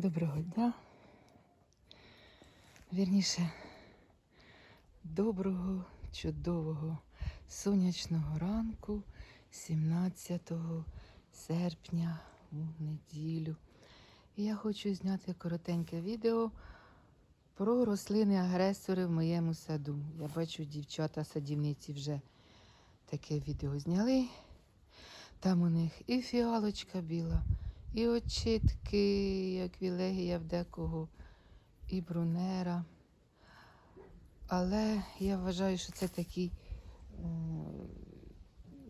Доброго дня. Вірніше, доброго, чудового сонячного ранку 17 серпня у неділю. І я хочу зняти коротеньке відео про рослини-агресори в моєму саду. Я бачу, дівчата-садівниці вже таке відео зняли. Там у них і фіалочка біла, і очітки, як вілегія в декого, і брунера. Але я вважаю, що це такі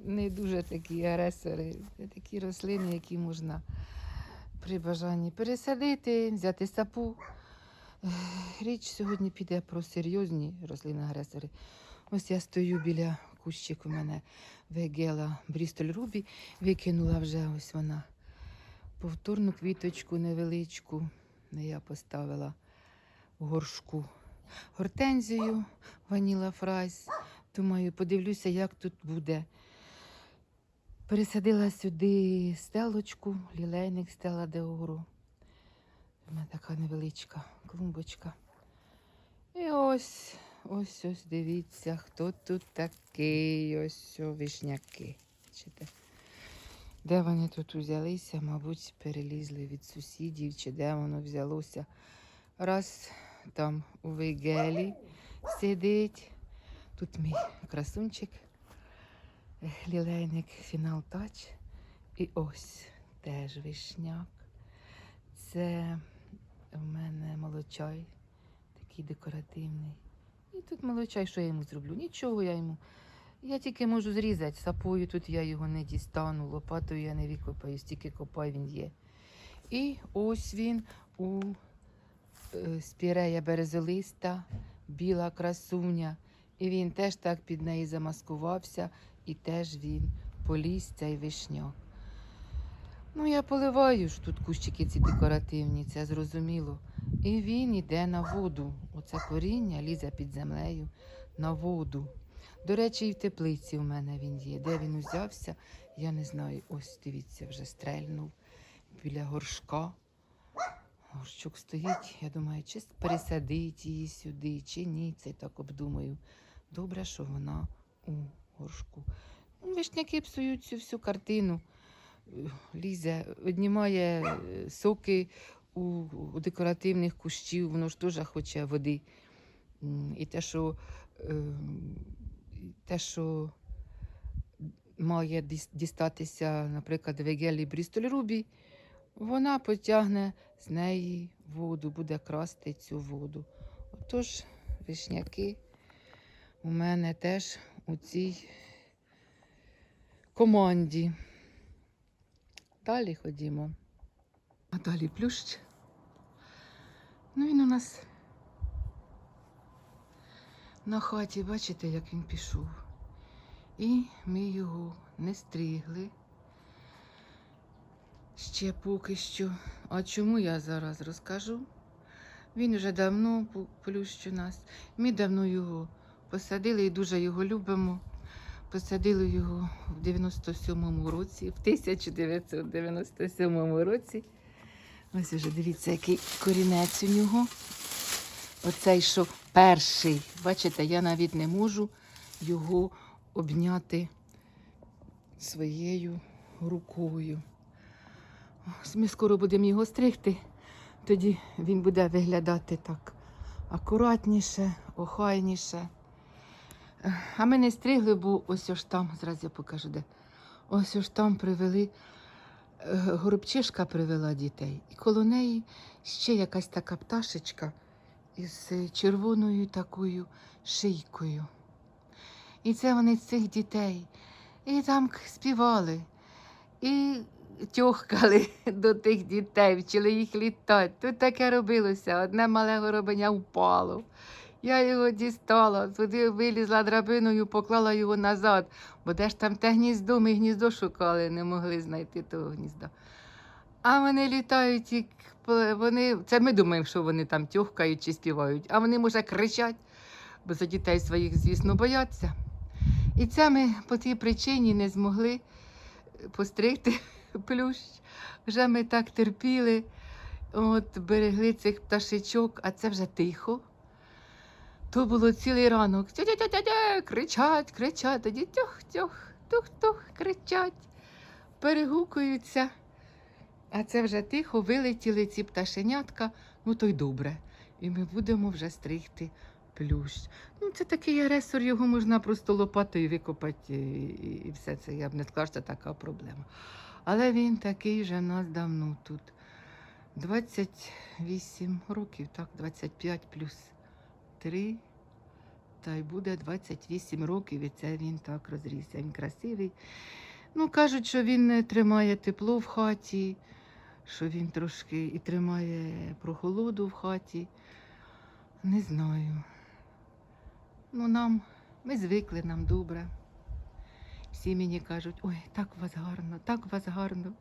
не дуже такі агресори, це такі рослини, які можна при бажанні пересадити, взяти сапу. Річ сьогодні піде про серйозні рослини-агресори. Ось я стою біля кущик у мене вегела Брістоль Рубі, викинула вже ось вона повторну квіточку невеличку. Я поставила в горшку гортензію ваніла фрайс. Думаю, подивлюся, як тут буде. Пересадила сюди стелочку, лілейник стела деору. У мене така невеличка клумбочка. І ось, ось, ось, дивіться, хто тут такий, ось о, вишняки. Бачите? Де вони тут узялися? Мабуть, перелізли від сусідів, чи де воно взялося. Раз там у вигелі сидить. Тут мій красунчик, лілейник Фінал Тач. І ось теж вишняк. Це в мене молочай, такий декоративний. І тут молочай, що я йому зроблю? Нічого я йому. Я тільки можу зрізати. Сапою тут я його не дістану, лопатою я не викопаю, стільки копай він є. І ось він у е, спірея березолиста, біла красуня. І він теж так під неї замаскувався, і теж він поліз цей вишняк. Ну, я поливаю ж тут кущики ці декоративні, це зрозуміло. І він іде на воду. Оце коріння лізе під землею на воду. До речі, і в теплиці у мене він є. Де він узявся, я не знаю. Ось дивіться, вже стрельнув біля горшка. Горщик стоїть. Я думаю, чи пересадити її сюди, чи ні. Це так обдумаю. Добре, що вона у горшку. Ну, Вишняки псують цю всю картину. Лізе, віднімає е, соки у, декоративних кущів, воно ж теж хоче води. І те, що, е, і те, що має дістатися, наприклад, Вегелі Брістоль Рубі, вона потягне з неї воду, буде красти цю воду. Отож, вишняки у мене теж у цій команді. Далі ходімо. А далі плющ. Ну він у нас на хаті, бачите, як він пішов. І ми його не стригли. Ще поки що. А чому я зараз розкажу? Він вже давно плющ у нас. Ми давно його посадили і дуже його любимо. Посадили його в 97-му році, в 1997 році. Ось уже дивіться, який корінець у нього. Оцей, що перший. Бачите, я навіть не можу його обняти своєю рукою. Ми скоро будемо його стригти, тоді він буде виглядати так акуратніше, охайніше. А ми не стригли, бо ось ось там, зараз я покажу де. Ось ось там привели, е, горобчишка привела дітей. І коло неї ще якась така пташечка із червоною такою шийкою. І це вони з цих дітей. І там співали, і тьохкали до тих дітей, вчили їх літати. Тут таке робилося. Одне мале горобеня впало. Я його дістала, туди вилізла драбиною, поклала його назад. Бо де ж там те гніздо, ми гніздо шукали, не могли знайти того гнізда. А вони літають, і вони, це ми думаємо, що вони там тьохкають чи співають, а вони, може, кричать, бо за дітей своїх, звісно, бояться. І це ми по тій причині не змогли постригти плющ. Вже ми так терпіли. от берегли цих пташечок, а це вже тихо. То було цілий ранок. Тя-тя-тя-тя, кричать, кричать, тоді тьох-тьох, тух-тух, кричать, перегукуються. А це вже тихо, вилетіли ці пташенятка, ну то й добре. І ми будемо вже стригти плющ. Ну, це такий агресор, його можна просто лопатою викопати, і, і- все це. Я б не сказала, що така проблема. Але він такий вже в нас давно тут. 28 років, так, 25 плюс 3. Та й буде 28 років, і це він так розрісся. Він красивий. Ну, кажуть, що він тримає тепло в хаті, що він трошки і тримає прохолоду в хаті. Не знаю. Ну, нам, ми звикли, нам добре. Всі мені кажуть, ой, так у вас гарно, так у вас гарно.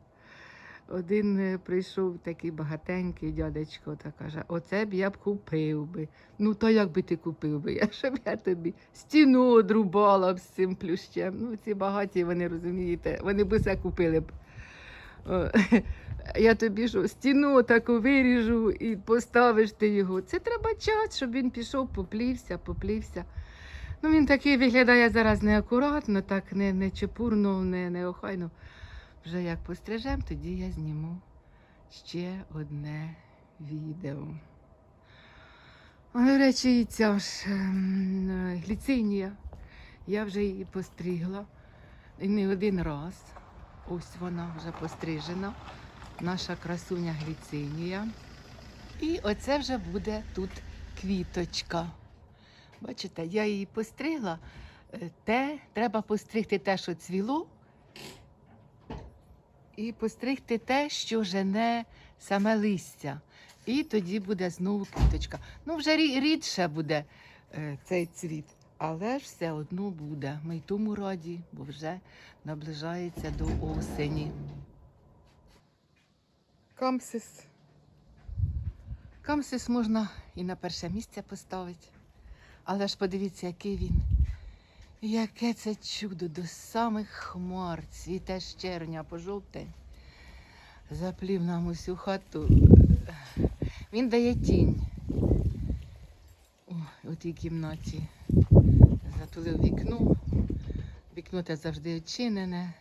Один е, прийшов такий багатенький дядечко та каже, оце б я б купив би. Ну, то як би ти купив би? Я щоб я тобі стіну одрубала б з цим плющем. Ну, ці багаті, вони розумієте, вони б все купили б. Я тобі що, стіну таку виріжу і поставиш ти його. Це треба час, щоб він пішов, поплівся, поплівся. Ну, він такий виглядає зараз неакуратно, так не, не чепурно, не, неохайно. Вже як пострижем, тоді я зніму ще одне відео. До речі, і ця ж ем, гліцинія. Я вже її постригла. І не один раз. Ось вона вже пострижена. Наша красуня гліцинія. І оце вже буде тут квіточка. Бачите, я її постригла. Е, Те, треба постригти те, що цвіло, і постригти те, що жене саме листя. І тоді буде знову квіточка. Ну, вже рідше буде е, цей цвіт, але ж все одно буде. Ми й тому раді, бо вже наближається до осені. Камсис. Камсис можна і на перше місце поставити. Але ж подивіться, який він. Яке це чудо до самих хмар, цвіте з червня по жовтень. Заплів нам усю хату. Він дає тінь. У тій кімнаті. Затулив вікно. Вікно те завжди очинене.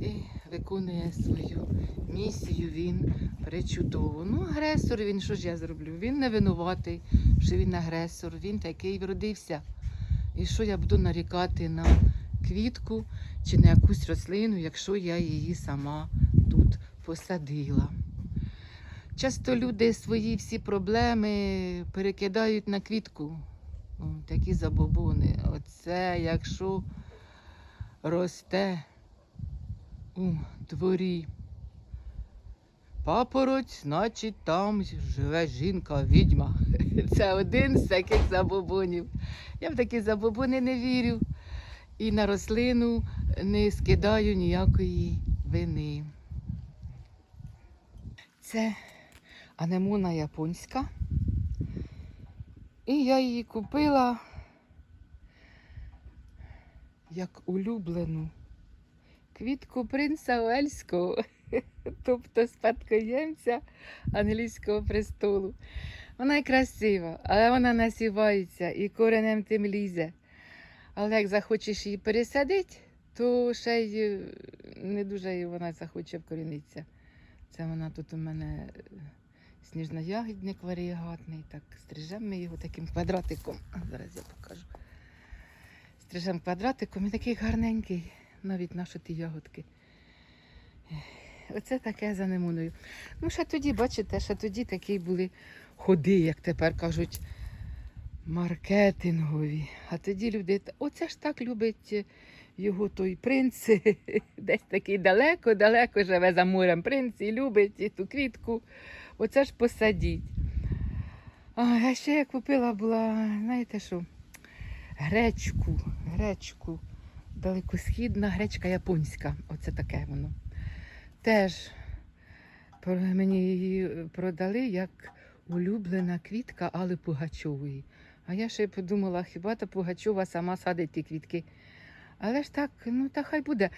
І виконує свою місію він причудово. Ну, агресор він, що ж я зроблю? Він не винуватий, що він агресор, він такий вродився. І що я буду нарікати на квітку чи на якусь рослину, якщо я її сама тут посадила. Часто люди свої всі проблеми перекидають на квітку. О, такі забобони. Оце якщо росте у дворі. Папороть, значить, там живе жінка, відьма. Це один з таких забобонів. Я в такі забобони не вірю і на рослину не скидаю ніякої вини. Це анемона японська. І я її купила як улюблену квітку принца Уельського, тобто спадкоємця англійського престолу. Вона й красива, але вона насівається і коренем тим лізе. Але як захочеш її пересадити, то ще й е, не дуже вона захоче вкорінитися. Це вона тут у мене е, сніжно-ягідник. Так, стрижемо ми його таким квадратиком. Зараз я покажу. Стрижемо квадратиком і такий гарненький, навіть наші ті ягодки. Оце таке за немуною. Ну, ще тоді, бачите, ще тоді такі були ходи, як тепер кажуть, маркетингові. А тоді люди, оце ж так любить е, його той принц, десь такий далеко, далеко живе за морем принц і любить ту квітку. Оце ж посадіть. А ще я купила була, знаєте що, гречку, гречку, далекосхідна гречка японська. Оце таке воно. Теж мені її продали як улюблена квітка Алли Пугачової. А я ще й подумала, хіба та Пугачова сама садить ті квітки. Але ж так, ну та хай буде.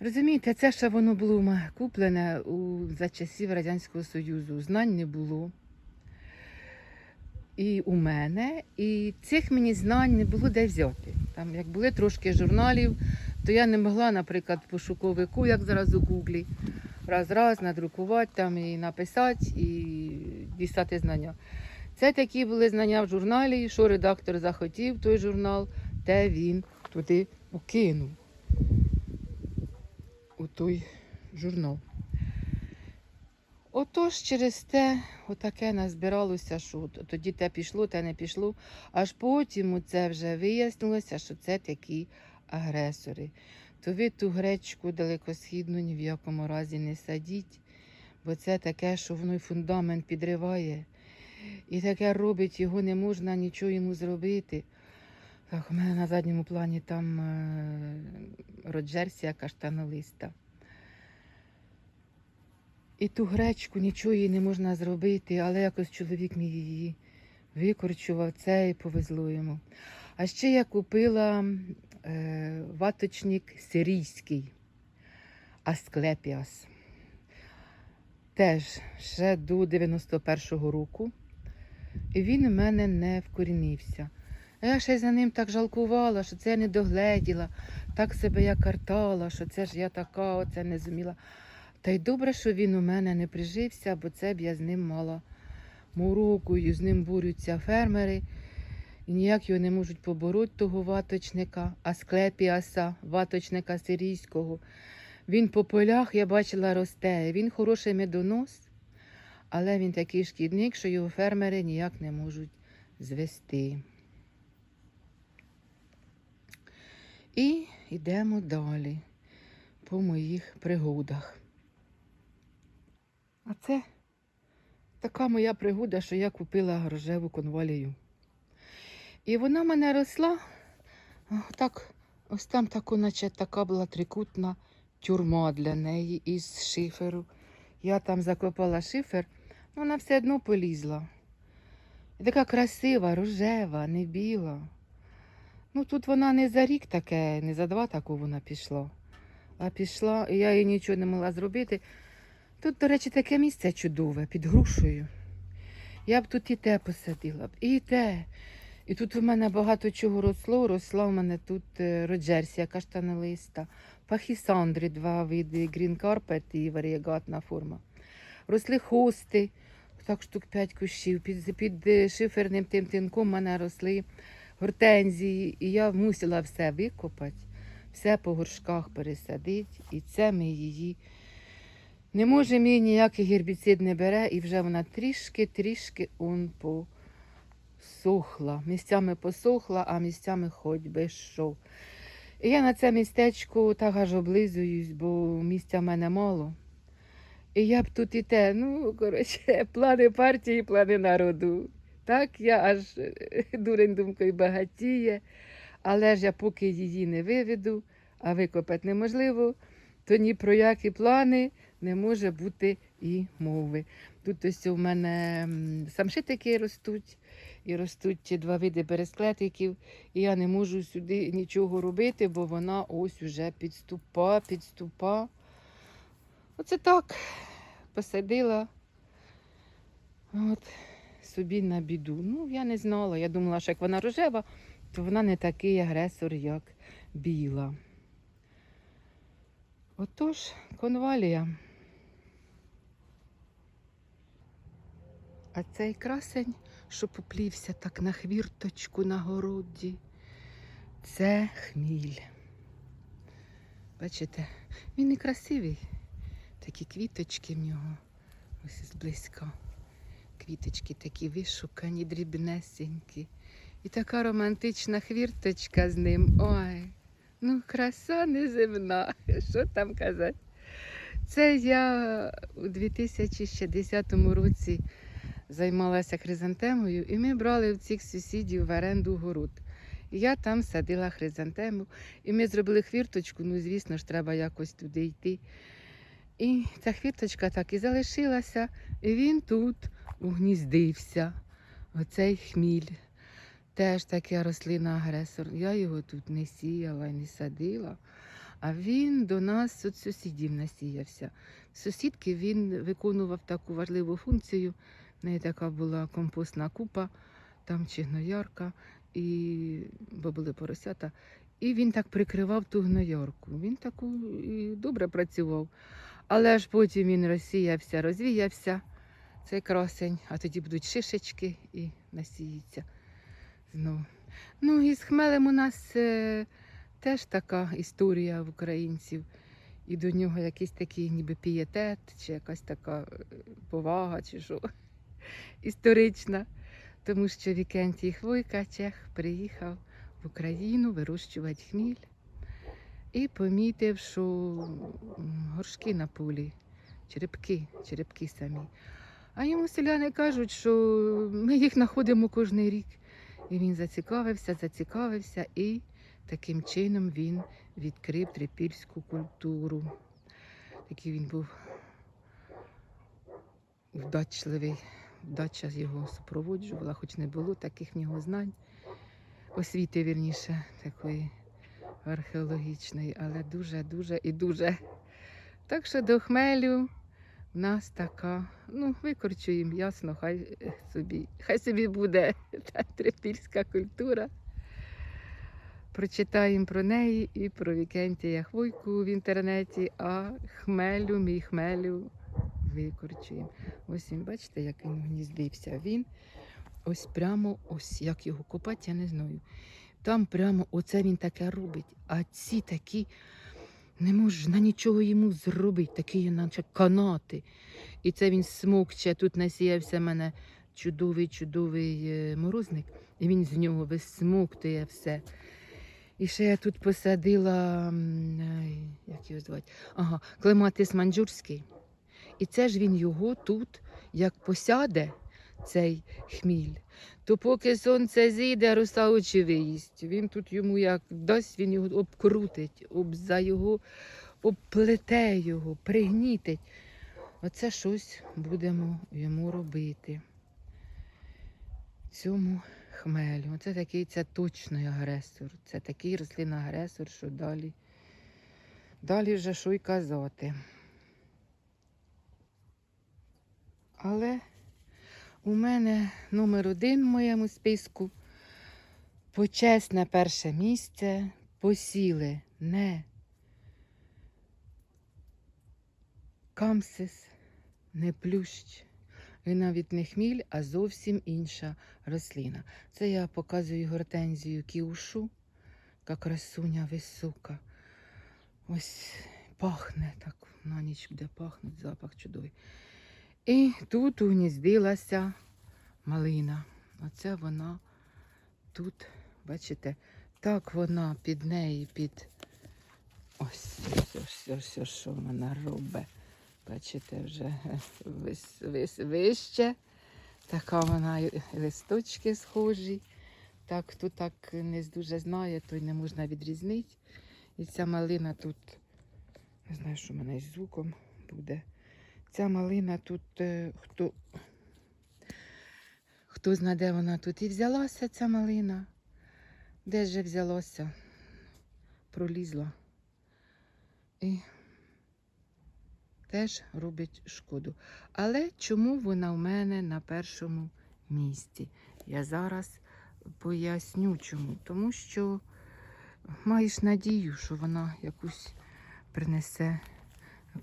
Розумієте, це ще воно було куплене у, за часів Радянського Союзу. Знань не було. І у мене, і цих мені знань не було де взяти. Там, як були трошки журналів, то я не могла, наприклад, в пошуковику, як зараз у Гуглі, раз-раз надрукувати там і написати, і дістати знання. Це такі були знання в журналі, що редактор захотів той журнал, те він туди укинув у той журнал. Отож, через те, отаке назбиралося, що тоді те пішло, те не пішло. Аж потім це вже вияснилося, що це такі агресори. То ви ту гречку далекосхідну ні в якому разі не садіть, бо це таке, що воно й фундамент підриває. І таке робить, його не можна нічого йому зробити. Так, у мене на задньому плані там е, роджерсія каштанолиста. І ту гречку нічого їй не можна зробити, але якось чоловік мій її викорчував це і повезло йому. А ще я купила е, ваточник сирійський Асклепіас. Теж ще до 91-го року. І він у мене не вкорінився. А я ще й за ним так жалкувала, що це я не догледіла, так себе я картала, що це ж я така, оце не зуміла. Та й добре, що він у мене не прижився, бо це б я з ним мала мороку, і з ним борються фермери. І ніяк його не можуть побороти того ваточника, асклепіаса, ваточника сирійського. Він по полях, я бачила, росте. Він хороший медонос, але він такий шкідник, що його фермери ніяк не можуть звести. І йдемо далі по моїх пригодах. А це така моя пригода, що я купила рожеву конвалію. І вона мене росла так, ось там тако, наче така була трикутна тюрма для неї із шиферу. Я там закопала шифер, ну, вона все одно полізла. І така красива, рожева, не біла. Ну тут вона не за рік таке, не за два таку вона пішла. А пішла, і я їй нічого не могла зробити. Тут, до речі, таке місце чудове під грушею. Я б тут і те посадила б, і те. І тут у мене багато чого росло. Росла у мене тут е, роджерсія каштанолиста, пахісандри, два види, грін карпет і варієгатна форма. Росли хости, так штук 5 кущів. Під, під е, шиферним тим тинком у мене росли гортензії, і я мусила все викопати, все по горшках пересадити, і це ми її. Не може мій ніякий гербіцид не бере, і вже вона трішки-трішки он посохла. Місцями посохла, а місцями хоч би що. І я на це містечко так аж облизуюсь, бо місця в мене мало. І я б тут і те, ну, коротше, плани партії, плани народу. Так, я аж е, дурень думкою багатіє, але ж я поки її не виведу, а викопати неможливо, то ні про які плани не може бути і мови. Тут ось у мене самшитики ростуть, і ростуть два види бересклетиків, і я не можу сюди нічого робити, бо вона ось уже підступа, підступа. Оце так посадила. От собі на біду. Ну, я не знала. Я думала, що як вона рожева, то вона не такий агресор, як біла. Отож, конвалія. А цей красень, що поплівся так на хвірточку на городі, це хміль. Бачите, він не красивий. Такі квіточки в нього. Ось зблизька. Квіточки такі вишукані, дрібнесенькі. І така романтична хвірточка з ним. Ой, ну краса неземна. Що там казати? Це я у 2010 році займалася хризантемою, і ми брали в цих сусідів в оренду город. Я там садила хризантему, і ми зробили хвірточку, ну, звісно ж, треба якось туди йти. І ця хвірточка так і залишилася, і він тут угніздився. Оцей хміль. Теж така рослина агресор. Я його тут не сіяла і не садила. А він до нас від сусідів насіявся. Сусідки він виконував таку важливу функцію. В неї така була компостна купа, там чи гноярка, і, бо були поросята. І він так прикривав ту гноярку. Він таку і добре працював. Але ж потім він розсіявся, розвіявся, цей красень, а тоді будуть шишечки і насіється знову. Ну і з хмелем у нас е, теж така історія в українців. І до нього якийсь такий ніби пієтет, чи якась така е, повага, чи що історична. Тому що Вікентій Хвойка, Чех, приїхав в Україну вирощувати хміль і помітив, що горшки на полі, черепки, черепки самі. А йому селяни кажуть, що ми їх знаходимо кожен рік. І він зацікавився, зацікавився, і таким чином він відкрив трипільську культуру. Такий він був вдачливий. Вдача його супроводжувала, хоч не було таких в нього знань, освіти, вірніше, такої археологічної, але дуже-дуже і дуже. Так що до хмелю в нас така, ну, викорчуємо, ясно, хай собі, хай собі буде та трипільська культура. Прочитаємо про неї і про Вікентія Хвойку в інтернеті, а хмелю, мій хмелю викорчуємо. Ось він, бачите, як він гніздився. Він ось прямо, ось як його копати, я не знаю. Там прямо оце він таке робить, а ці такі не можна нічого йому зробити, такі, наче канати. І це він смокче. Тут насіявся в мене чудовий, чудовий е, морозник, і він з нього висмоктує все. І ще я тут посадила, як його звати? Ага, клематис манджурський. І це ж він його тут, як посяде, цей хміль, то поки сонце зійде, роса очі виїсть. Він тут йому як дасть, він його обкрутить, об, за його, обплете його, пригнітить. Оце щось будемо йому робити. Цьому хмелю. Оце такий це точний агресор. Це такий рослин-агресор, що далі. Далі вже що й казати. Але у мене номер один в моєму списку. Почесне перше місце. Посіли. Не. Камсис, не плющ, і навіть не хміль, а зовсім інша рослина. Це я показую гортензію кіушу, яка красуня висока. Ось пахне так, на ніч буде пахнути, запах чудовий. І тут угніздилася малина. Оце вона тут, бачите, так вона під неї, під ось, ось, ось що вона робить. Бачите, вже вис, вис, вище. Така вона листочки схожі. Так, хто так не дуже знає, то й не можна відрізнити. І ця малина тут, не знаю, що в мене з звуком буде. Ця малина тут, е, хто, хто знає, де вона тут і взялася, ця малина. Де ж взялося? Пролізла. І теж робить шкоду. Але чому вона в мене на першому місці? Я зараз поясню чому. Тому що маєш надію, що вона якусь принесе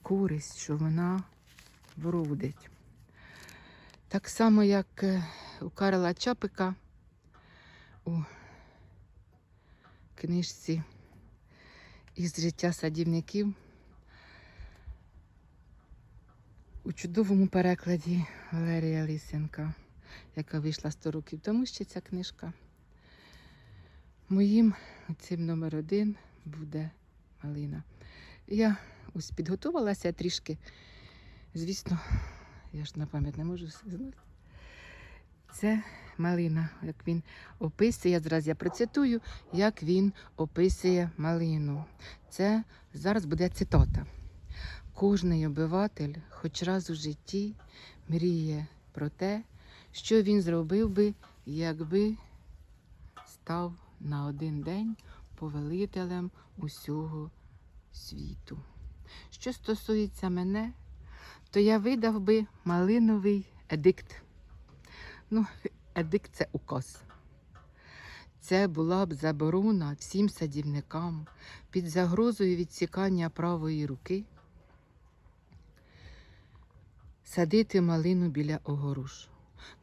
користь, що вона вродить. Так само, як е, у Карла Чапика у книжці із життя садівників у чудовому перекладі Валерія Лисенка, яка вийшла 100 років тому ще ця книжка. Моїм цим номер один буде малина. Я ось підготувалася трішки. Звісно, я ж на пам'ять не можу все знати. Це малина, як він описує, зараз я процитую, як він описує малину. Це зараз буде цитата. Кожний обиватель хоч раз у житті мріє про те, що він зробив би, якби став на один день повелителем усього світу. Що стосується мене, то я видав би малиновий едикт. Ну, едикт це указ. Це була б заборона всім садівникам під загрозою відсікання правої руки садити малину біля огоруш.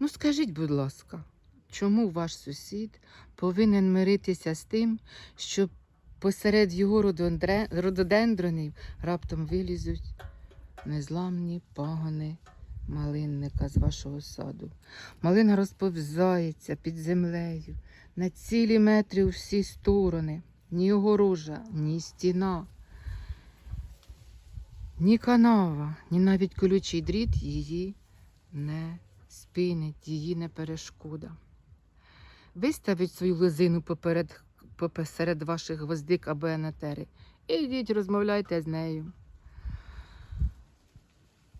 Ну, скажіть, будь ласка, чому ваш сусід повинен миритися з тим, що посеред його рододендронів раптом вилізуть незламні пагони малинника з вашого саду? Малина розповзається під землею на цілі метри у всі сторони. Ні огорожа, ні стіна, ні канава, ні навіть колючий дріт її не спинить, її не перешкода. Виставіть свою лозину поперед, посеред ваших гвоздик або енетери. І йдіть, розмовляйте з нею.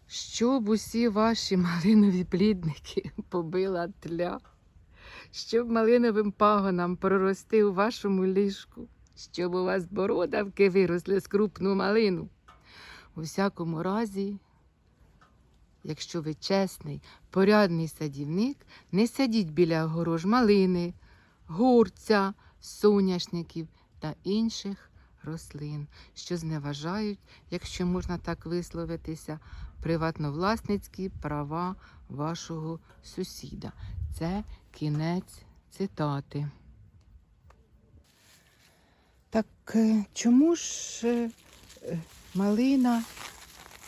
Щоб усі ваші малинові плідники побила тля, щоб малиновим пагонам прорости у вашому ліжку, щоб у вас бородавки виросли з крупну малину. У всякому разі, якщо ви чесний, порядний садівник, не садіть біля огорож малини, гурця, соняшників та інших рослин, що зневажають, якщо можна так висловитися, приватновласницькі права вашого сусіда. Це кінець цитати. Так е, чому ж е, малина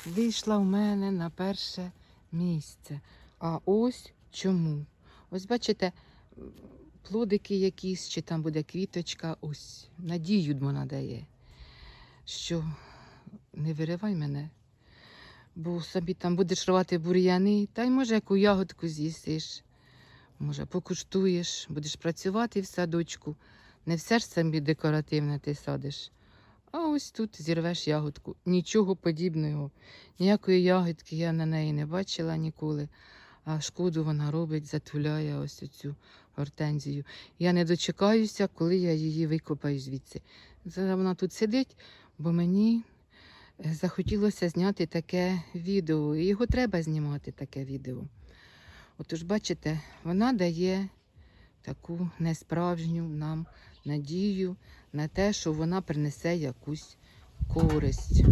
вийшла в мене на перше місце? А ось чому? Ось бачите, плодики якісь, чи там буде квіточка, ось надію вона дає, що не виривай мене, бо собі там будеш рвати бур'яни, та й може яку ягодку з'їсиш. Може, покуштуєш, будеш працювати в садочку. Не все ж самі декоративне ти садиш. А ось тут зірвеш ягодку. Нічого подібного. Ніякої ягодки я на неї не бачила ніколи. А шкоду вона робить, затуляє ось цю гортензію. Я не дочекаюся, коли я її викопаю звідси. Зараз вона тут сидить, бо мені е, захотілося зняти таке відео. І його треба знімати, таке відео. Отож, бачите, вона дає таку несправжню нам надію на те, що вона принесе якусь користь.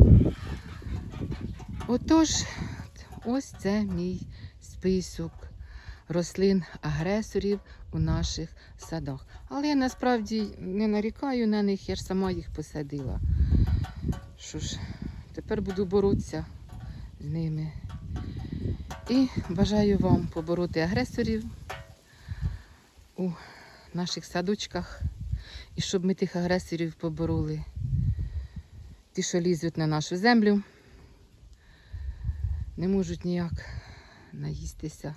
Отож, ось це мій список рослин-агресорів у наших садах. Але я насправді не нарікаю на них, я ж сама їх посадила. Що ж, тепер буду боротися з ними. І бажаю вам побороти агресорів у наших садочках. І щоб ми тих агресорів побороли. Ті, що лізуть на нашу землю, не можуть ніяк наїстися.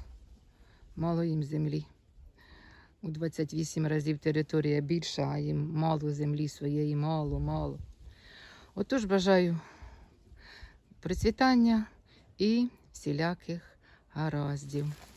Мало їм землі. У 28 разів територія більша, а їм мало землі своєї, мало, мало. Отож бажаю процвітання і всіляких гараздів.